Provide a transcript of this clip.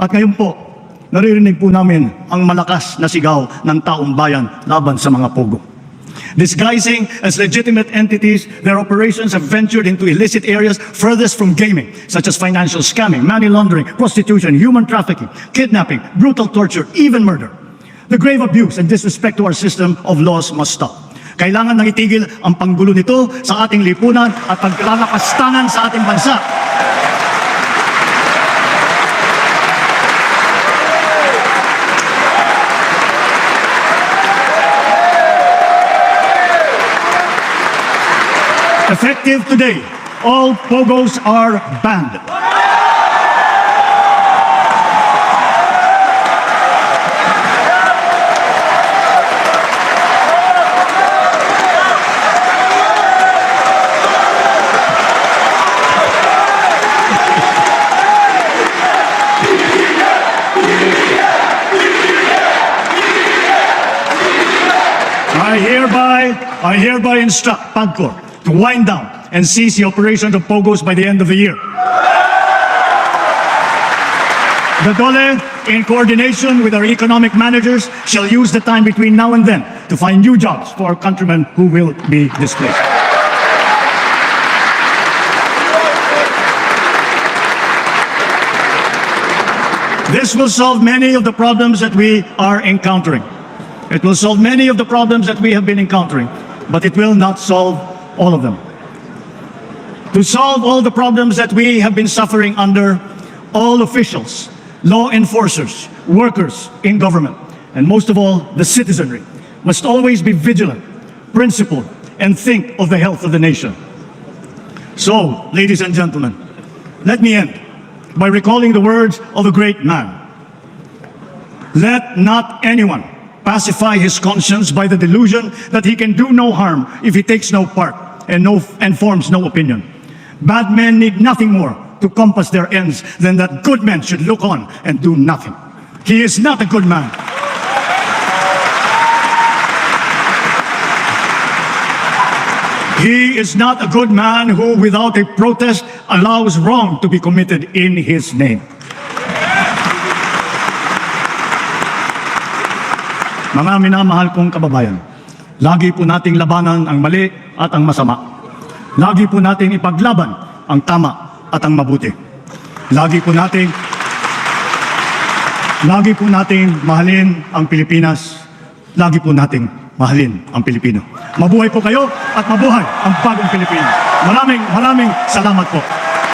At ngayon po, naririnig po namin ang malakas na sigaw ng taong bayan laban sa mga pogo. Disguising as legitimate entities, their operations have ventured into illicit areas furthest from gaming, such as financial scamming, money laundering, prostitution, human trafficking, kidnapping, brutal torture, even murder. The grave abuse and disrespect to our system of laws must stop. Kailangan nang itigil ang panggulo nito sa ating lipunan at pagkalakastanan sa ating bansa. Effective today, all pogos are banned. I hereby, I hereby instruct PAGCOR to wind down and cease the operation of POGOs by the end of the year. The DOLE, in coordination with our economic managers, shall use the time between now and then to find new jobs for our countrymen who will be displaced. This will solve many of the problems that we are encountering. It will solve many of the problems that we have been encountering, but it will not solve all of them. To solve all the problems that we have been suffering under, all officials, law enforcers, workers in government, and most of all, the citizenry, must always be vigilant, principled, and think of the health of the nation. So, ladies and gentlemen, let me end by recalling the words of a great man. Let not anyone pacify his conscience by the delusion that he can do no harm if he takes no part and, no, and forms no opinion. Bad men need nothing more to compass their ends than that good men should look on and do nothing. He is not a good man. He is not a good man who, without a protest, allows wrong to be committed in his name. Mga minamahal kong kababayan, lagi po nating labanan ang mali at ang masama. Lagi po nating ipaglaban ang tama at ang mabuti. Lagi po nating Lagi po nating mahalin ang Pilipinas. Lagi po nating mahalin ang Pilipino. Mabuhay po kayo at mabuhay ang bagong Pilipinas. Maraming maraming salamat po.